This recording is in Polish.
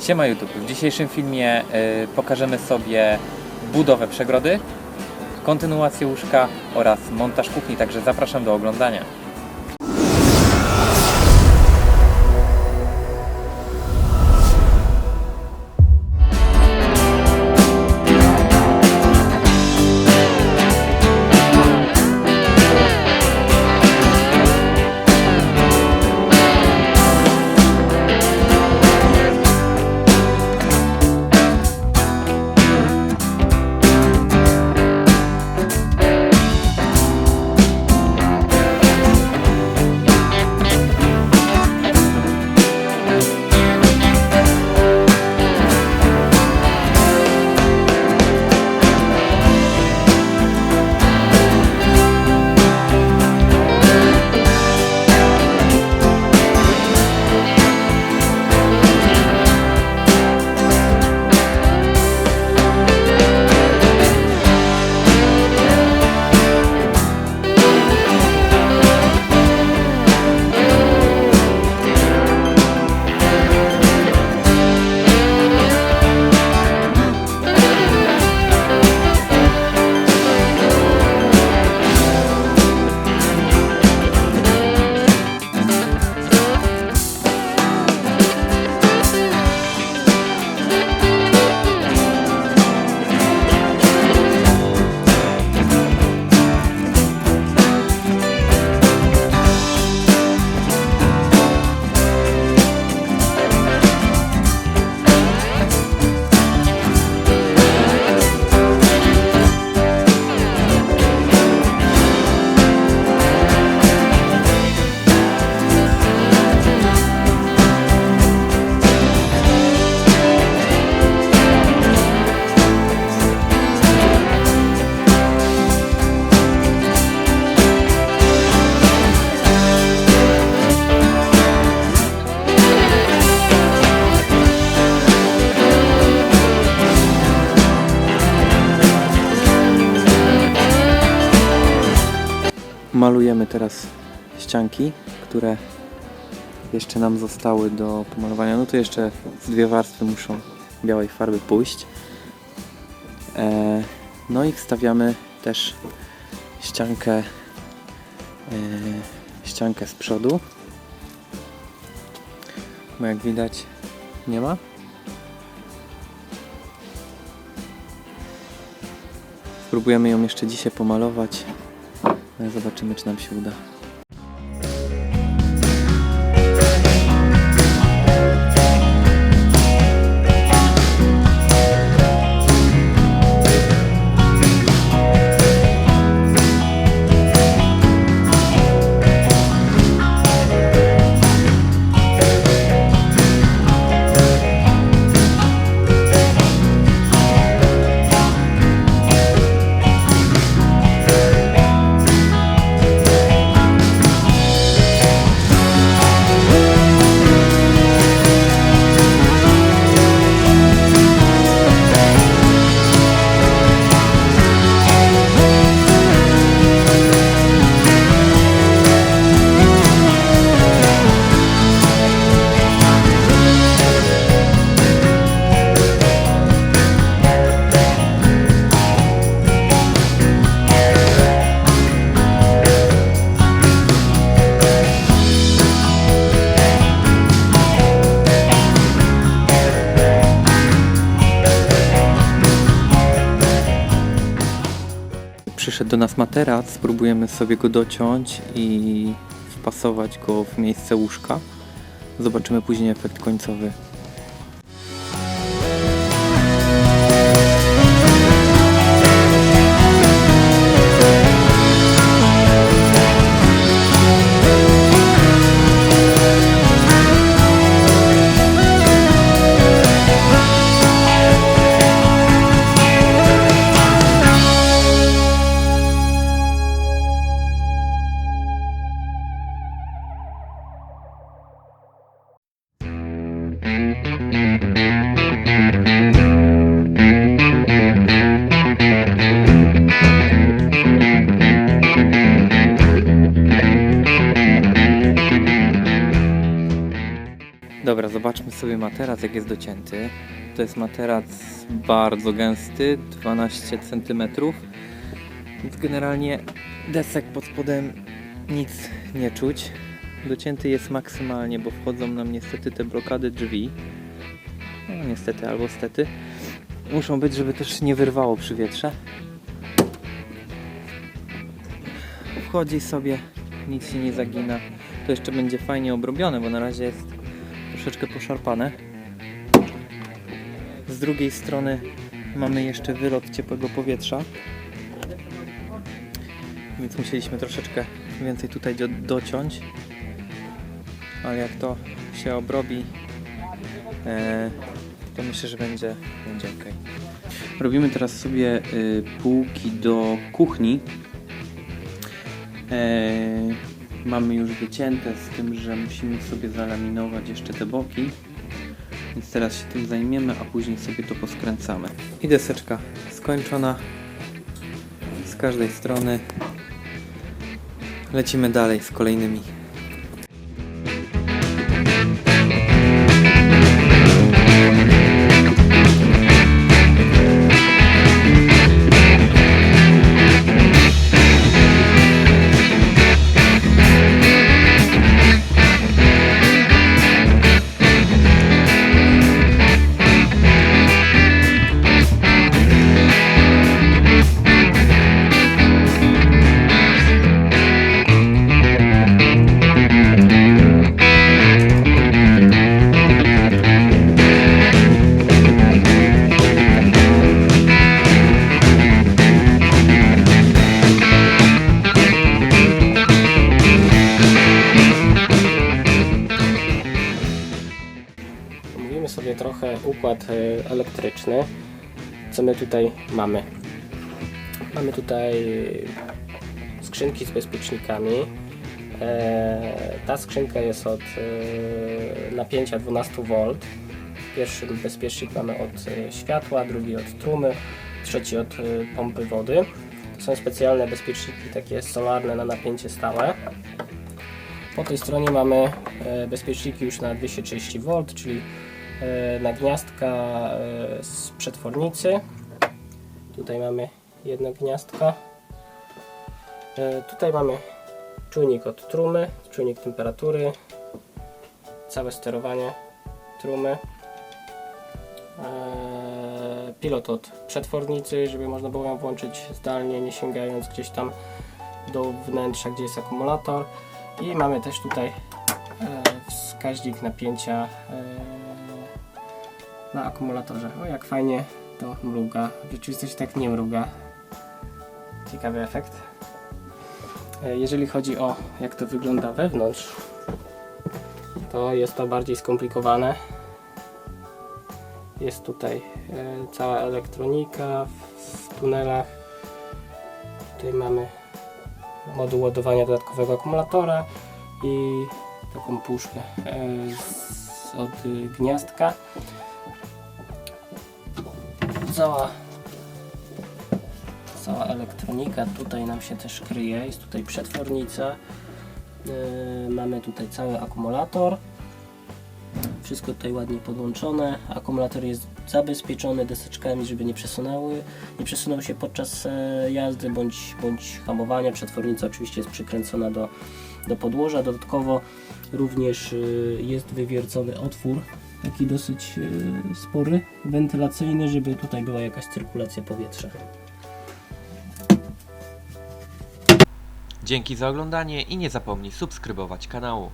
Siema YouTube. W dzisiejszym filmie y, pokażemy sobie budowę przegrody, kontynuację łóżka oraz montaż kuchni, także zapraszam do oglądania. Malujemy teraz ścianki, które jeszcze nam zostały do pomalowania. No to jeszcze dwie warstwy muszą białej farby pójść. E, no i wstawiamy też ściankę, e, ściankę z przodu. Bo jak widać nie ma. Spróbujemy ją jeszcze dzisiaj pomalować. No zobaczymy, czy nam się uda. Przyszedł do nas materac, spróbujemy sobie go dociąć i wpasować go w miejsce łóżka. Zobaczymy później efekt końcowy. Zobaczmy sobie materac, jak jest docięty. To jest materac bardzo gęsty, 12 cm. Więc generalnie desek pod spodem nic nie czuć. Docięty jest maksymalnie, bo wchodzą nam niestety te blokady drzwi. No niestety albo stety. Muszą być, żeby też nie wyrwało przy wietrze. Wchodzi sobie, nic się nie zagina. To jeszcze będzie fajnie obrobione, bo na razie jest troszeczkę poszarpane. Z drugiej strony mamy jeszcze wylot ciepłego powietrza. Więc musieliśmy troszeczkę więcej tutaj do, dociąć. Ale jak to się obrobi, e, to myślę, że będzie, będzie ok. Robimy teraz sobie y, półki do kuchni. E, mamy już wycięte z tym, że musimy sobie zalaminować jeszcze te boki. Więc teraz się tym zajmiemy, a później sobie to poskręcamy. I deseczka skończona z każdej strony. Lecimy dalej z kolejnymi. Trochę układ e, elektryczny. Co my tutaj mamy? Mamy tutaj skrzynki z bezpiecznikami. E, Ta skrzynka jest od e, napięcia 12 V. Pierwszy bezpiecznik mamy od światła, drugi od trumy, trzeci od pompy wody. To są specjalne bezpieczniki takie solarne na napięcie stałe. Po tej stronie mamy bezpieczniki już na 230 V, czyli na gniazdka e, z przetwornicy. Tutaj mamy jedno gniazdko. E, Tutaj mamy czujnik od trumy, czujnik temperatury, całe sterowanie trumy. E, Pilot od przetwornicy, żeby można było ją włączyć zdalnie, nie sięgając gdzieś tam do wnętrza, gdzie jest akumulator. I mamy też tutaj e, wskaźnik napięcia e, na akumulatorze. O, jak fajnie to mruga. W rzeczywistości tak nie mruga. Ciekawy efekt. E, Jeżeli chodzi o jak to wygląda wewnątrz, to jest to bardziej skomplikowane. Jest tutaj e, cała elektronika w, tunelach. Tutaj mamy moduł ładowania dodatkowego akumulatora i taką puszkę e, od gniazdka. Cała, cała elektronika tutaj nam się też kryje. Jest tutaj przetwornica. E, mamy tutaj cały akumulator. Wszystko tutaj ładnie podłączone. Akumulator jest zabezpieczony deseczkami, żeby nie przesunęły, nie przesunął się podczas e, jazdy bądź, bądź hamowania. Przetwornica oczywiście jest przykręcona do, do podłoża. Dodatkowo również y, jest wywiercony otwór, taki dosyć y, spory, wentylacyjny, żeby tutaj była jakaś cyrkulacja powietrza. Dzięki za oglądanie i nie zapomnij subskrybować kanału.